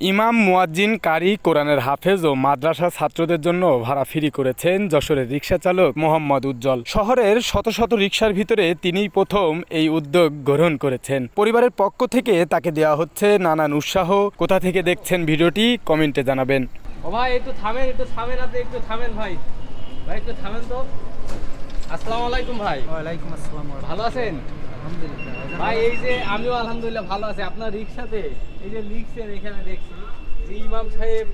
ইমাম মুয়াজ্জিন কারি কোরআনের হাফেজ ও মাদ্রাসা ছাত্রদের জন্য ভাড়া ফ্রি করেছেন যশোরের রিক্সা চালক মোহাম্মদ উজ্জ্বল। শহরের শত শত রিক্সার ভিতরে তিনিই প্রথম এই উদ্যোগ গ্রহণ করেছেন। পরিবারের পক্ষ থেকে তাকে দেওয়া হচ্ছে নানান উৎসাহ। কোথা থেকে দেখছেন ভিডিওটি কমেন্টে জানাবেন। ও ভাই একটু থামেন একটু থামেন আপনি একটু থামেন ভাই। ভাই একটু থামেন তো। আসসালামু আলাইকুম ভাই। ওয়ালাইকুম আসসালাম। ভালো আছেন? ভাই এই যে আমিও আলহামদুলিল্লাহ ভালো আছি। আপনার রিক্সাতে এই যে লিখছেন এখানে দেখছি যে ইমাম সাহেব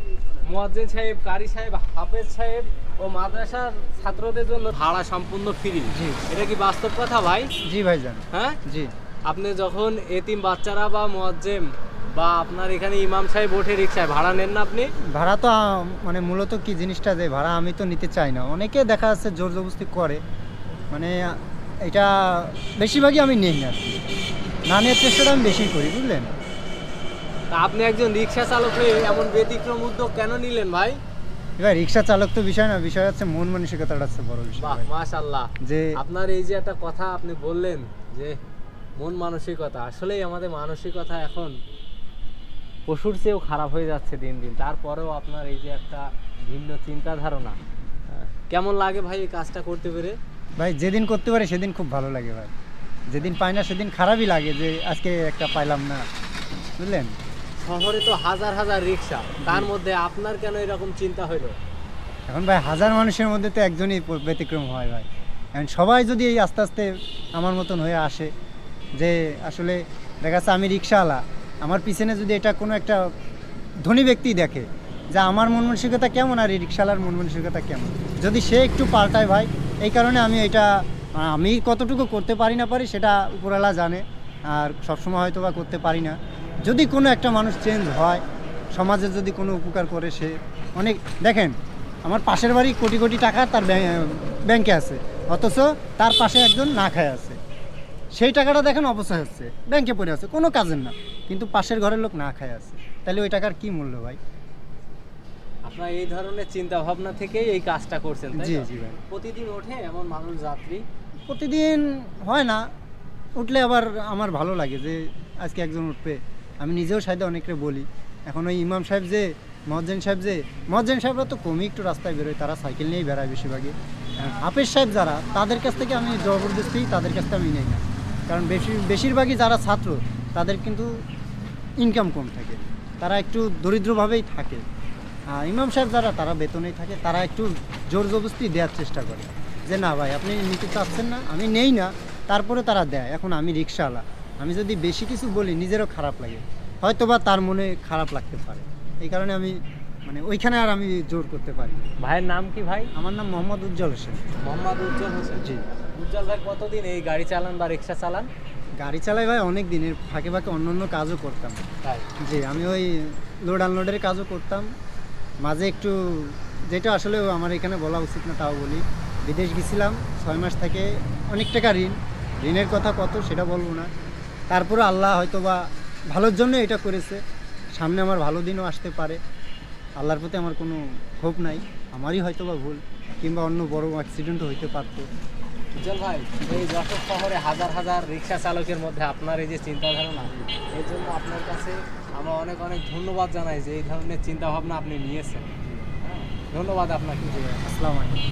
মুয়াজ্জিন সাহেব কারি সাহেব হাফেজ সাহেব ও মাদ্রাসার ছাত্রদের জন্য ভাড়া সম্পূর্ণ ফ্রি জি। এটা কি বাস্তব কথা ভাই? জি ভাইজান। হ্যাঁ? জি। আপনি যখন এতিম বাচ্চারা বা মুয়াজ্জেম বা আপনার এখানে ইমাম সাহেব ওঠে রিক্সায় ভাড়া নেন না আপনি? ভাড়া তো মানে মূলত কি জিনিসটা যে ভাড়া আমি তো নিতে চাই না। অনেকে দেখা যাচ্ছে জোর জবরদস্তি করে। মানে এটা বেশিরভাগই আমি নেই না। আর কি। না নেওয়ার চেষ্টাটা আমি বেশি করি বুঝলেন? তা আপনি একজন রিক্সা চালক হয়ে এমন ব্যতিক্রম উদ্যোগ কেন নিলেন ভাই? এবার রিক্সা চালক তো বিষয় না বিষয় হচ্ছে মন মানসিকতাটা হচ্ছে বড় বিষয়। বাহ ভাই। মাশাল্লাহ যে আপনার এই যে একটা কথা আপনি বললেন যে মন মানসিকতা আসলেই আমাদের মানসিকতা এখন পশুর চেয়েও খারাপ হয়ে যাচ্ছে দিন দিন। তারপরেও আপনার এই যে একটা ভিন্ন চিন্তা ধারণা কেমন লাগে ভাই এই কাজটা করতে পেরে? ভাই যেদিন করতে পারি সেদিন খুব ভালো লাগে ভাই। যেদিন পাই না সেদিন খারাপই লাগে যে আজকে একটা পাইলাম না বুঝলেন? শহরে তো হাজার হাজার রিক্সা তার মধ্যে আপনার কেন এরকম চিন্তা হইল? এখন ভাই হাজার মানুষের মধ্যে তো একজনই ব্যতিক্রম হয় ভাই। এখন সবাই যদি এই আস্তে আস্তে আমার মতন হয়ে আসে যে আসলে দেখা যাচ্ছে আমি রিক্সাওয়ালা আমার পিছনে যদি এটা কোনো একটা ধনী ব্যক্তি দেখে যে আমার মন মানসিকতা কেমন আর এই রিক্সাওয়ালার মন মানসিকতা কেমন? যদি সে একটু পাল্টায় ভাই এই কারণে আমি এটা আমি কতটুকু করতে পারি না পারি সেটা উপরওয়ালা জানে, আর সবসময় হয়তো বা করতে পারি না। যদি কোনো একটা মানুষ চেঞ্জ হয়, সমাজে যদি কোনো উপকার করে সে, অনেক, দেখেন, আমার পাশের বাড়ি কোটি কোটি টাকা তার ব্যাং- ব্যাংকে আছে, অথচ তার পাশে একজন না খায় আছে। সেই টাকাটা দেখেন অপচয় হচ্ছে, ব্যাংকে পড়ে আছে, কোনো কাজের না, কিন্তু পাশের ঘরের লোক না খায় আছে। তাহলে ওই টাকার কি মূল্য ভাই? আপনার এই ধরনের চিন্তা ভাবনা থেকেই এই কাজটা করছেন জি জি ভাই। প্রতিদিন ওঠে এমন মানুষ যাত্রী? প্রতিদিন হয় না উঠলে আবার আমার ভালো লাগে যে আজকে একজন উঠবে। আমি নিজেও সাইডে অনেকরে বলি। এখন ওই ইমাম সাহেব যে মহাজ্জেন সাহেব যে মহাজ্জেন সাহেবরা তো কমই একটু রাস্তায় বেরোয় তারা সাইকেল নিয়েই বেড়ায় বেশিরভাগই। হাফেজ সাহেব যারা তাদের কাছ থেকে আমি জবরদস্তি তাদের কাছ থেকে আমি নেই না। কারণ বেশি বেশিরভাগই যারা ছাত্র তাদের কিন্তু ইনকাম কম থাকে। তারা একটু দরিদ্রভাবেই থাকে। ইমাম সাহেব যারা তারা বেতনেই থাকে তারা একটু জোর জবরদস্তি দেওয়ার চেষ্টা করে। যে না ভাই আপনি নিতে চাচ্ছেন না আমি নেই না তারপরে তারা দেয়। এখন আমি রিক্সাওয়ালা আমি যদি বেশি কিছু বলি নিজেরও খারাপ লাগে। হয়তো বা তার মনে খারাপ লাগতে পারে। এই কারণে আমি মানে ওইখানে আর আমি জোর করতে পারি ভাইয়ের নাম কি ভাই? আমার নাম মোহাম্মদ উজ্জ্বল হোসেন। মোহাম্মদ উজ্জ্বল হোসেন? জি। উজ্জ্বল ভাই কতদিন এই গাড়ি চালান বা রিক্সা চালান? গাড়ি চালাই ভাই অনেক দিনের ফাঁকে ফাঁকে অন্য অন্য কাজও করতাম। তাই? জি আমি ওই লোড আনলোডের কাজও করতাম। মাঝে একটু যেটা আসলে আমার এখানে বলা উচিত না, তাও বলি। বিদেশ গেছিলাম, ছয় মাস থেকে অনেক টাকা ঋণ। ঋণের কথা কত সেটা বলব না। তারপরে আল্লাহ হয়তো বা ভালোর জন্য এটা করেছে। সামনে আমার ভালো দিনও আসতে পারে। আল্লাহর প্রতি আমার কোনো ক্ষোভ নাই। আমারই হয়তো বা ভুল, কিংবা অন্য বড় অ্যাক্সিডেন্টও হইতে পারতো। ভাই, এই যশোর শহরে হাজার হাজার রিক্সা চালকের মধ্যে আপনার এই যে চিন্তা ধারণা এর জন্য আপনার কাছে আমরা অনেক অনেক ধন্যবাদ জানাই যে এই ধরনের চিন্তাভাবনা আপনি নিয়েছেন। হ্যাঁ, ধন্যবাদ আপনাকে। আসসালামু আলাইকুম।